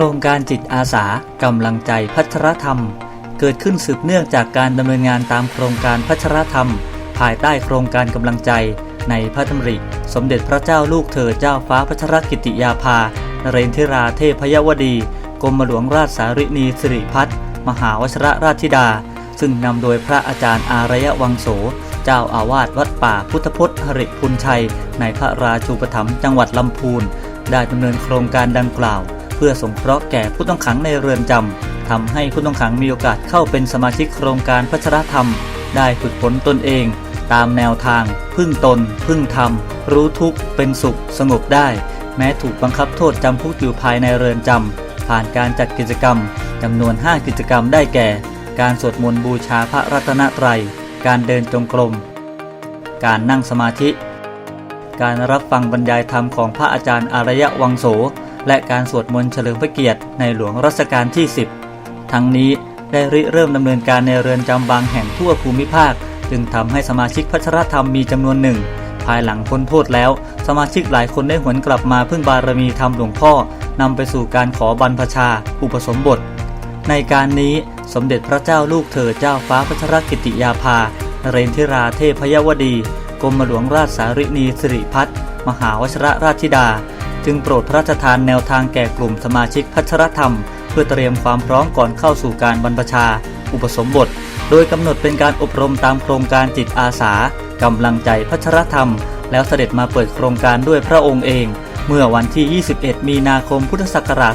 ครงการจิตอาสากำลังใจพัชรธรรม เกิดขึ้นสืบเนื่องจากการดำเนินงานตามโครงการพัชรธรรม ภายใต้โครงการกำลังใจ ในพระดำริสมเด็จพระเจ้าลูกเธอเจ้าฟ้าพัชรกิติยาภานเรนทิราเทพยวดี กรมหลวงราชสารินีสิริพัฒน์มหาวชรราชธิดา ซึ่งนำโดยพระอาจารย์อารยวังโส เจ้าอาวาสวัดป่าพุทธพจน์หริพุนชัย ในพระราชูปถัมภ์จังหวัดลำพูน ได้ดำเนินโครงการดังกล่าว เพื่อสงเคราะห์แก่ผู้ต้องขังในเรือนจำทำให้ผู้ต้องขังมีโอกาสเข้าเป็นสมาชิกโครงการพัชรธรรม ได้ฝึกฝนตนเอง ตามแนวทาง พึ่งตน พึ่งธรรม รู้ทุกข์เป็นสุข สงบได้ แม้ถูกบังคับโทษจำคุกอยู่ภายในเรือนจำผ่านการจัดกิจกรรมจำนวน 5 กิจกรรมได้แก่ การสวดมนต์บูชาพระรัตนตรัย การเดินจงกรม การนั่งสมาธิ การรับฟังบรรยายธรรมของพระอาจารย์อารยะวังโส และการสวดมนต์เฉลิมพระเกียรติในหลวงรัชกาลที่ 10 ทั้งนี้ได้ริเริ่มดำเนินการในเรือนจำบางแห่งทั่วภูมิภาค จึงทำให้สมาชิกพัชรธรรมมีจำนวนหนึ่ง ภายหลังพ้นโทษแล้ว สมาชิกหลายคนได้หวนกลับมาพึ่งบารมีธรรมหลวงพ่อนำไปสู่การขอบรรพชา อุปสมบท ในการนี้สมเด็จพระเจ้าลูกเธอเจ้าฟ้าพัชรกิติยาภาเรนทิราเทพยวดี กรมหลวงราชสารินีสิริพัฒน์มหาวชรราชธิดา จึงโปรดพระราชทานแนวทางแก่กลุ่มสมาชิกพัชรธรรม เพื่อเตรียมความพร้อมก่อนเข้าสู่การบรรพชา อุปสมบท โดยกำหนดเป็นการอบรมตามโครงการจิตอาสากำลังใจพัชรธรรม แล้วเสด็จมาเปิดโครงการด้วยพระองค์เอง เมื่อวันที่ 21 มีนาคมพุทธศักราช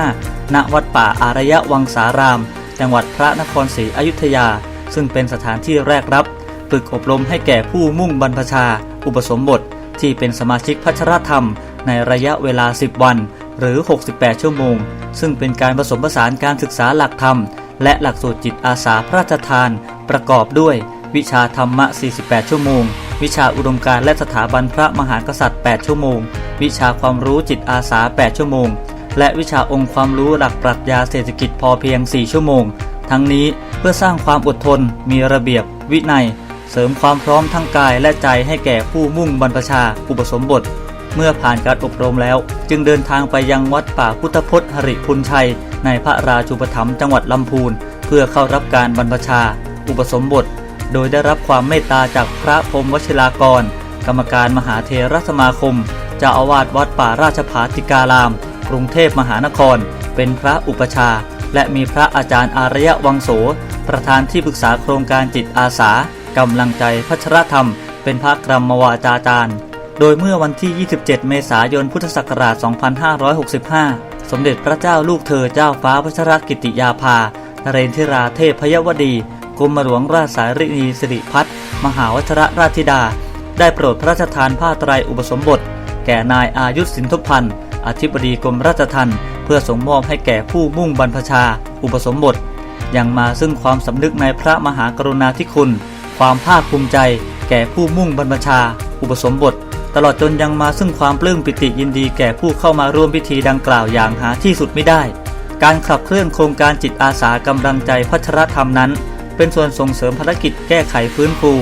2565 ณ วัดป่าอารยะวังสาราม จังหวัดพระนครศรีอยุธยา ซึ่งเป็นสถานที่แรกรับฝึกอบรมให้แก่ผู้มุ่งบรรพชา อุปสมบท ที่เป็นสมาชิกพัชรธรรม ในระยะเวลา 10 วัน หรือ 68 ชั่วโมง ซึ่งเป็นการผสมผสานการศึกษาหลักธรรม และหลักสูตรจิตอาสาพระราชทาน ประกอบด้วย วิชาธรรมะ 48 ชั่วโมง วิชาอุดมการณ์และสถาบันพระมหากษัตริย์ 8 ชั่วโมง วิชาความรู้จิตอาสา 8 ชั่วโมง และวิชาองค์ความรู้หลักปรัชญาเศรษฐกิจพอเพียง 4 ชั่วโมง ทั้งนี้เพื่อสร้างความอดทน มีระเบียบ วินัย เสริมความพร้อมทั้งกายและใจให้แก่ผู้มุ่งบรรพชาอุปสมบท เมื่อผ่านการอบรมแล้ว จึงเดินทางไปยังวัดป่าพุทธพจน์หริพุนชัย ในพระราชูปถัมภ์จังหวัดลำพูน เพื่อเข้ารับการบรรพชา อุปสมบท โดยได้รับความเมตตาจากพระพรมวชิรากร กรรมการมหาเทรสมาคมเจ้าอาวาสวัดป่าราชภาติการาม กรุงเทพมหานคร เป็นพระอุปชา และมีพระอาจารย์อารยะวังโส ประธานที่ปรึกษาโครงการจิตอาสา กำลังใจพัชรธรรม เป็นพระกรรมวาจาจารย์ โดยเมื่อวันที่ 27 เมษายน พุทธศักราช 2565 สมเด็จพระเจ้าลูกเธอเจ้าฟ้าพัชรกิติยาภานเรนทิราเทพพยวดีกรมหลวงราชสารินีสิริพัฒน์มหาวชรราชธิดา ได้โปรดพระราชทานผ้าไตรอุปสมบท แก่นายอายุสินทุพันธ์อธิบดีกรมราชทัณฑ์เพื่อส่งมอบให้แก่ผู้มุ่งบรรพชา อุปสมบทยังมาซึ่งความสำนึกในพระมหากรุณาธิคุณ ความภาคภูมิใจ แก่ผู้มุ่งบรรพชา อุปสมบท ตลอดจนยังมาซึ่งความปลื้มปิติยินดีแก่ผู้เข้ามาร่วมพิธีดังกล่าวอย่างหาที่สุดไม่ได้ การขับเคลื่อนโครงการจิตอาสากำลังใจพัชรธรรมนั้น เป็นส่วนส่งเสริมภารกิจแก้ไขฟื้นฟู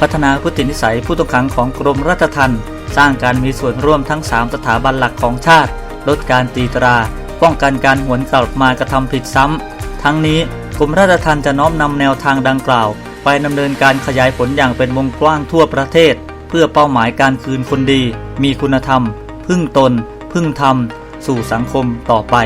พัฒนาพฤตินิสัยผู้ต้องขังของกรมราชทัณฑ์สร้างการมีส่วนร่วมทั้ง 3 สถาบันหลักของชาติ ลดการตีตรา ป้องกันการหวนกลับมากระทำผิดซ้ำทั้งนี้กรมราชทัณฑ์จะน้อมนำแนวทางดังกล่าว ไปดำเนินการขยายผลอย่างเป็นวงกว้างทั่วประเทศ เพื่อเป้าหมายการคืนคนดี มีคุณธรรม พึ่งตน พึ่งธรรม สู่สังคมต่อไป